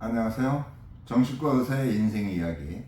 안녕하세요. 정신과 의사의 인생 이야기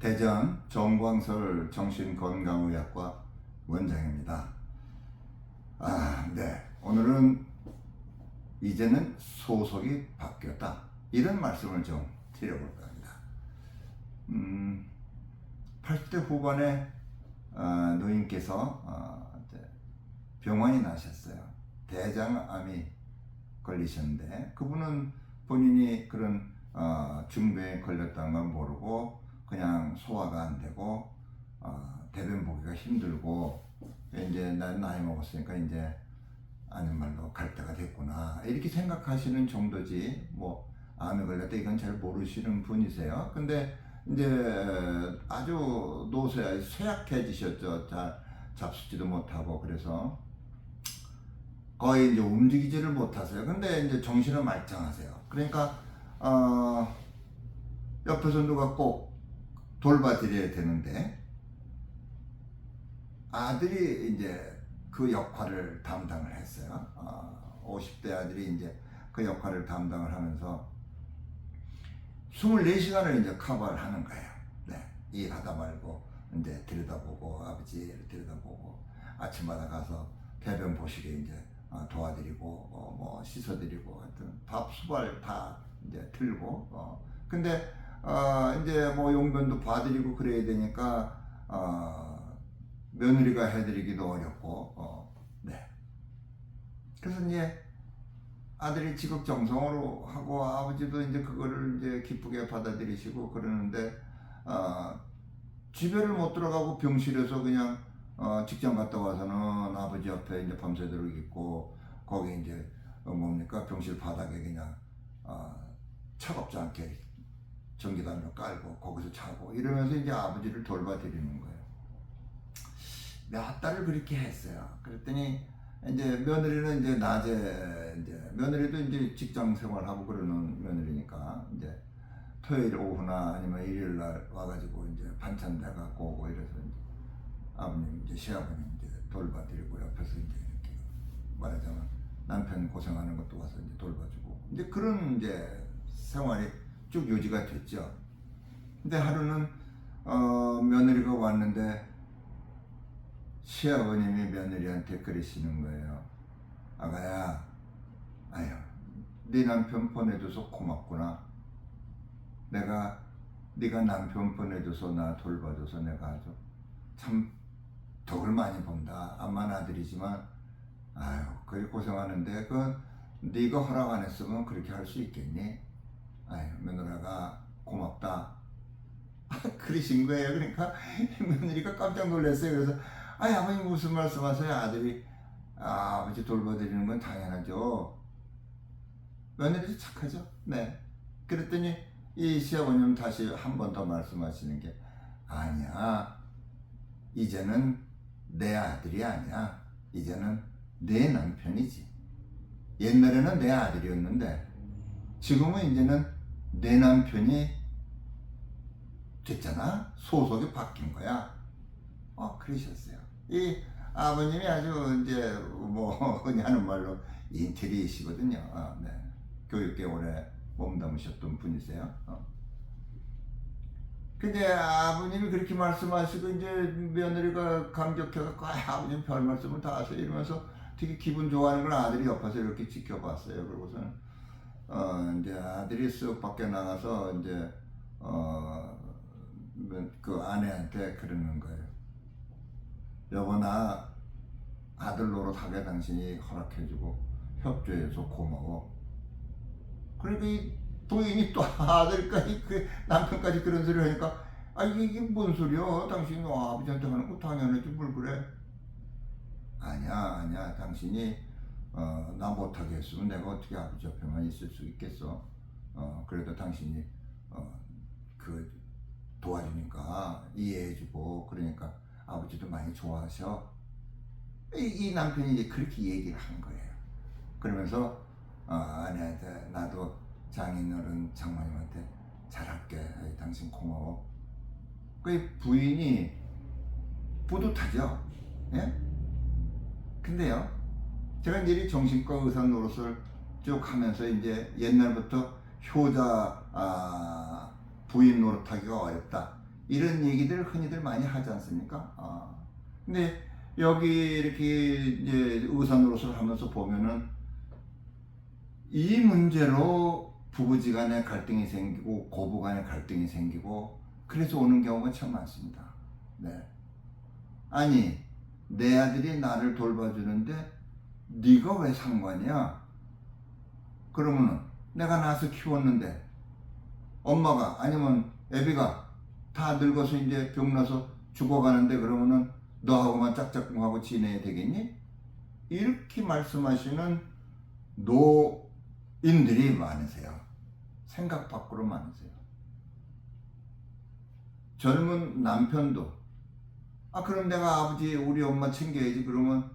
대전 정광설 정신건강의학과 원장입니다. 아, 네. 오늘은 이제는 소속이 바뀌었다. 이런 말씀을 좀 드려볼까 합니다. 음, 80대 후반에 아, 노인께서 아, 이제 병원이 나셨어요. 대장암이 걸리셨는데 그분은 본인이 그런 어, 중병에 걸렸다는 걸 모르고 그냥 소화가 안 되고 어, 대변 보기가 힘들고 이제 난 나이 먹었으니까 이제 아는 말로 갈 때가 됐구나 이렇게 생각하시는 정도지 뭐 암에 걸렸다 이건 잘 모르시는 분이세요. 근데 이제 아주 노쇠 쇠약해지셨죠. 잘 잡수지도 못하고 그래서 거의 이제 움직이지를 못하세요. 근데 이제 정신은 말짱하세요. 그러니까 어, 옆에서 누가 꼭 돌봐드려야 되는데 아들이 이제 그 역할을 담당을 했어요. 어, 50대 아들이 이제 그 역할을 담당을 하면서 24시간을 이제 커버를 하는 거예요. 네. 일하다 말고 이제 들여다보고 아버지를 들여다보고 아침마다 가서 배변 보시게 이제 어, 도와드리고 어, 뭐 씻어드리고 하여튼 밥 수발 다 이제 들고 어. 근데 어, 이제 뭐 용변도 봐드리고 그래야 되니까 어, 며느리가 해드리기도 어렵고 어, 네. 그래서 이제 아들이 지극정성으로 하고 아버지도 이제 그거를 이제 기쁘게 받아들이시고 그러는데 어, 집에를 못 들어가고 병실에서 그냥 어, 직장 갔다 와서는 아버지 옆에 이제 밤새도록 있고 거기 이제 어, 뭡니까 병실 바닥에 그냥 어, 차갑지 않게 전기담요 깔고 거기서 자고 이러면서 이제 아버지를 돌봐드리는 거예요. 몇 달을 그렇게 했어요. 그랬더니 이제 며느리는 이제 낮에 이제 며느리도 이제 직장 생활하고 그러는 며느리니까 이제 토요일 오후나 아니면 일요일 날 와가지고 이제 반찬 내갖고 오고 이래서 아버님 이제 시아버님 이제 돌봐드리고 옆에서 이제 이렇게 말하자면 남편 고생하는 것도 와서 이제 돌봐주고 이제 그런 이제 생활이 쭉 유지가 됐죠. 근데 하루는 어, 며느리가 왔는데 시아버님이 며느리한테 그러시는 거예요. 아가야, 아유, 네 남편 보내줘서 고맙구나. 내가 네가 남편 보내줘서 나 돌봐줘서 내가 아주 참 덕을 많이 본다. 암만 아들이지만 아유 그게 고생하는데 그 네가 허락 안 했으면 그렇게 할 수 있겠니? 아유 며느라가 고맙다. 그러신 거예요. 그러니까 며느리가 깜짝 놀랐어요. 그래서 아니 아버님 무슨 말씀하세요? 아들이 아, 아버지 돌봐드리는 건 당연하죠. 며느리도 착하죠. 네. 그랬더니 이 시아버님 다시 한 번 더 말씀하시는 게 아니야. 이제는 내 아들이 아니야. 이제는 내 남편이지. 옛날에는 내 아들이었는데 지금은 이제는 내 남편이 됐잖아. 소속이 바뀐 거야. 어, 그러셨어요. 이 아버님이 아주 이제 뭐 흔히 하는 말로 인테리시거든요. 어, 네. 교육계 오래 몸담으셨던 분이세요. 어. 근데 아버님이 그렇게 말씀하시고 이제 며느리가 감격해갖고 아, 아버님 별 말씀을 다 하세요 이러면서 되게 기분 좋아하는 걸 아들이 옆에서 이렇게 지켜봤어요. 그러고서는 어 이제 아들이 쓱 밖에 나가서 이제 어그 아내한테 그러는 거예요. 여보 나 아들 노릇하게 당신이 허락해주고 협조해서 고마워. 그러니까 이 부인이 또 아들까지 그 남편까지 그런 소리 하니까 아 이게, 이게 뭔 소리야? 당신이 너 아버지한테 하는 거 당연하지 뭘 그래? 아니야 아니야 당신이 어, 나 못하게 했으면 내가 어떻게 아버지 옆에만 있을 수 있겠어? 어, 그래도 당신이 어, 그 도와주니까 이해해주고 그러니까 아버지도 많이 좋아하셔. 이, 이 남편이 이제 그렇게 얘기를 한 거예요. 그러면서 어, 아내한테 나도 장인어른 장모님한테 잘할게. 아이, 당신 고마워. 그 부인이 뿌듯하죠. 예? 근데요, 제가 이제 이 정신과 의사 노릇을 쭉 하면서 이제 옛날부터 효자 아, 부인 노릇하기가 어렵다. 이런 얘기들 흔히들 많이 하지 않습니까? 아, 근데 여기 이렇게 이제 의사 노릇을 하면서 보면은 이 문제로 부부지간에 갈등이 생기고 고부간에 갈등이 생기고 그래서 오는 경우가 참 많습니다. 네. 아니 내 아들이 나를 돌봐주는데 네가 왜 상관이야? 그러면은 내가 낳아서 키웠는데 엄마가 아니면 애비가 다 늙어서 이제 병나서 죽어가는데 그러면은 너하고만 짝짝꿍하고 지내야 되겠니? 이렇게 말씀하시는 노 인들이 많으세요. 생각 밖으로 많으세요. 젊은 남편도 아 그럼 내가 아버지 우리 엄마 챙겨야지 그러면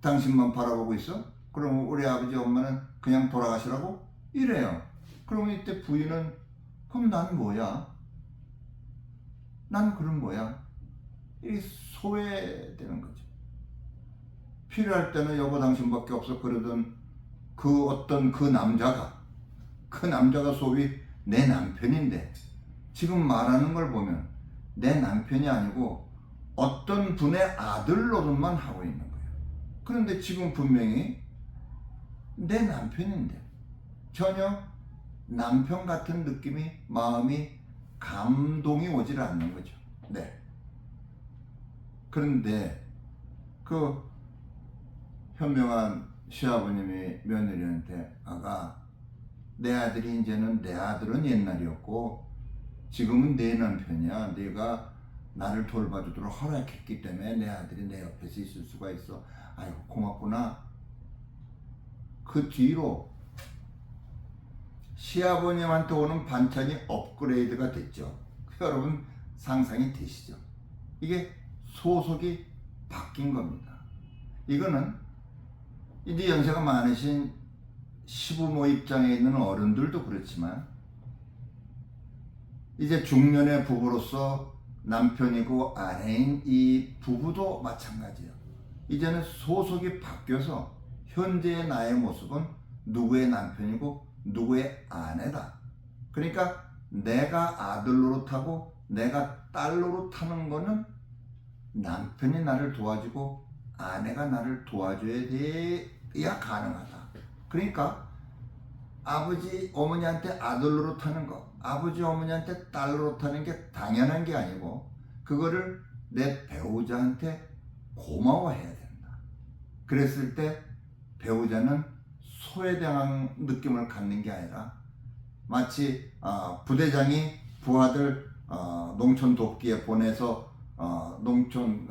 당신만 바라보고 있어? 그럼 우리 아버지 엄마는 그냥 돌아가시라고? 이래요. 그러면 이때 부인은 그럼 난 뭐야? 난 그럼 뭐야? 이 소외되는 거죠. 필요할 때는 여보 당신밖에 없어 그러던 그 어떤 그 남자가 그 남자가 소위 내 남편인데 지금 말하는 걸 보면 내 남편이 아니고 어떤 분의 아들 노릇만 하고 있는 거예요. 그런데 지금 분명히 내 남편인데 전혀 남편 같은 느낌이 마음이 감동이 오질 않는 거죠. 네. 그런데 그 현명한 시아버님이 며느리한테 아가 내 아들이 이제는 내 아들은 옛날이었고 지금은 내 남편이야. 네가 나를 돌봐주도록 허락했기 때문에 내 아들이 내 옆에서 있을 수가 있어. 아이고 고맙구나. 그 뒤로 시아버님한테 오는 반찬이 업그레이드가 됐죠. 여러분 상상이 되시죠? 이게 소속이 바뀐 겁니다. 이거는 이제 연세가 많으신 시부모 입장에 있는 어른들도 그렇지만 이제 중년의 부부로서 남편이고 아내인 이 부부도 마찬가지예요. 이제는 소속이 바뀌어서 현재의 나의 모습은 누구의 남편이고 누구의 아내다. 그러니까 내가 아들 노릇하고 내가 딸 노릇하는 거는 남편이 나를 도와주고 아내가 나를 도와줘야 돼 야 가능하다. 그러니까 아버지 어머니한테 아들 노릇하는 거, 아버지 어머니한테 딸 노릇하는 게 당연한 게 아니고 그거를 내 배우자한테 고마워해야 된다. 그랬을 때 배우자는 소외당한 느낌을 갖는 게 아니라 마치 어, 부대장이 부하들 어, 농촌 돕기에 보내서 어, 농촌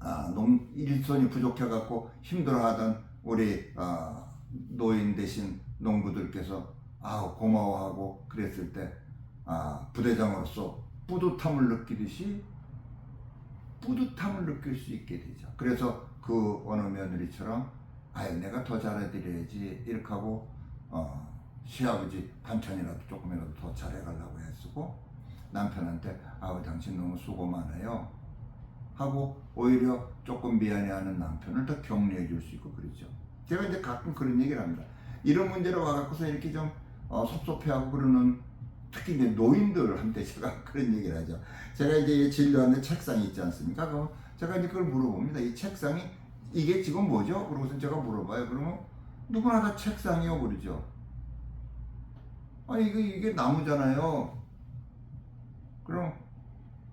아, 농 일손이 부족해갖고 힘들어하던 우리 어, 노인 대신 농부들께서 아 고마워하고 그랬을 때 아, 부대장으로서 뿌듯함을 느끼듯이 뿌듯함을 느낄 수 있게 되죠. 그래서 그 어느 며느리처럼 아유 내가 더 잘해드려야지 이렇게 하고 어, 시아버지 반찬이라도 조금이라도 더 잘해가려고 했고 남편한테 아우 당신 너무 수고 많아요 하고 오히려 조금 미안해하는 남편을 더 격려해 줄 수 있고 그러죠. 제가 이제 가끔 그런 얘기를 합니다. 이런 문제로 와갖고서 이렇게 좀 어, 섭섭해하고 그러는 특히 이제 노인들한테 제가 그런 얘기를 하죠. 제가 이제 진료하는 책상이 있지 않습니까? 그럼 제가 이제 그걸 물어봅니다. 이 책상이 이게 지금 뭐죠? 그러고서 제가 물어봐요. 그러면 누구나 다 책상이요 그러죠. 아니 이게 이게 나무잖아요. 그럼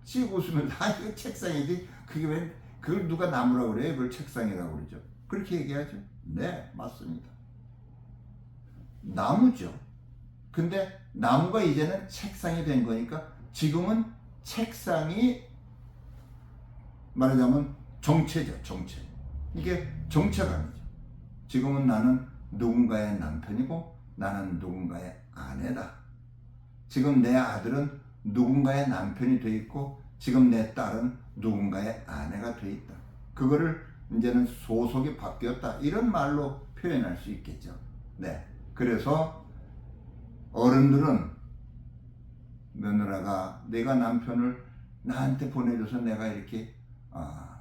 씩 웃으면 아 이거 책상이지. 그게 왜 그걸 누가 나무라고 그래요? 그걸 책상이라고 그러죠. 그렇게 얘기하죠. 네 맞습니다. 나무죠. 근데 나무가 이제는 책상이 된 거니까 지금은 책상이 말하자면 정체죠, 정체. 이게 정체감이죠. 지금은 나는 누군가의 남편이고 나는 누군가의 아내다. 지금 내 아들은 누군가의 남편이 돼 있고 지금 내 딸은 누군가의 아내가 돼 있다. 그거를 이제는 소속이 바뀌었다. 이런 말로 표현할 수 있겠죠. 네. 그래서 어른들은 며느라가 내가 남편을 나한테 보내줘서 내가 이렇게 아,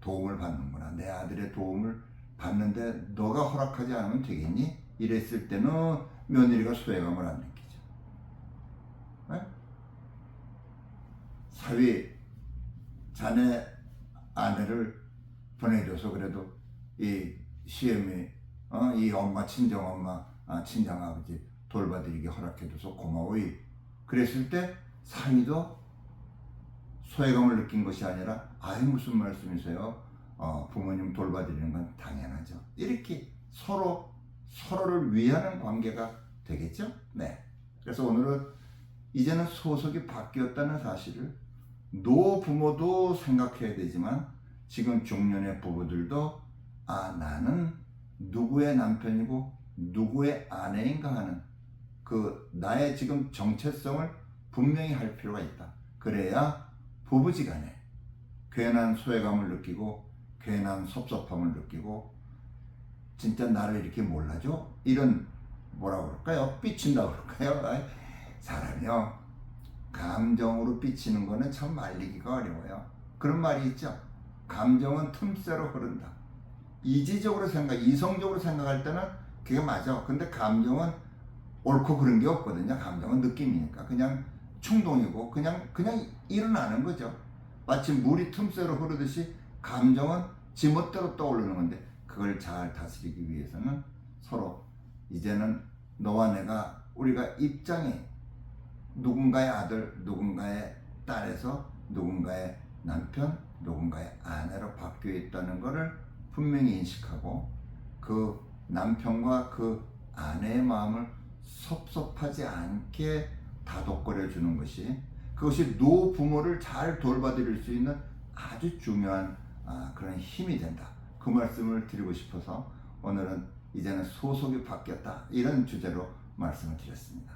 도움을 받는구나. 내 아들의 도움을 받는데 너가 허락하지 않으면 되겠니? 이랬을 때는 며느리가 소외감을 안 느끼죠. 네? 사위 자네 아내를 보내줘서 그래도 이 시엠이 어, 이 엄마 친정 엄마 아, 친정 아버지 돌봐드리게 허락해줘서 고마워이 그랬을 때 사위도 소외감을 느낀 것이 아니라 아이 무슨 말씀이세요? 어, 부모님 돌봐드리는 건 당연하죠. 이렇게 서로 서로를 위하는 관계가 되겠죠. 네. 그래서 오늘은 이제는 소속이 바뀌었다는 사실을 노 부모도 생각해야 되지만 지금 중년의 부부들도 아 나는 누구의 남편이고 누구의 아내인가 하는 그 나의 지금 정체성을 분명히 할 필요가 있다. 그래야 부부지간에 괜한 소외감을 느끼고 괜한 섭섭함을 느끼고 진짜 나를 이렇게 몰라줘 이런 뭐라 그럴까요? 삐친다 그럴까요? 사람이요 감정으로 삐치는 거는 참 말리기가 어려워요. 그런 말이 있죠. 감정은 틈새로 흐른다. 이지적으로 생각, 이성적으로 생각할 때는 그게 맞아. 근데 감정은 옳고 그런 게 없거든요. 감정은 느낌이니까 그냥 충동이고 그냥 그냥 일어나는 거죠. 마치 물이 틈새로 흐르듯이 감정은 지멋대로 떠오르는 건데 그걸 잘 다스리기 위해서는 서로 이제는 너와 내가 우리가 입장이 누군가의 아들, 누군가의 딸에서 누군가의 남편, 누군가의 아내로 바뀌어 있다는 것을 분명히 인식하고 그 남편과 그 아내의 마음을 섭섭하지 않게 다독거려 주는 것이 그것이 노 부모를 잘 돌봐드릴 수 있는 아주 중요한 아, 그런 힘이 된다. 그 말씀을 드리고 싶어서 오늘은 이제는 소속이 바뀌었다 이런 주제로 말씀을 드렸습니다.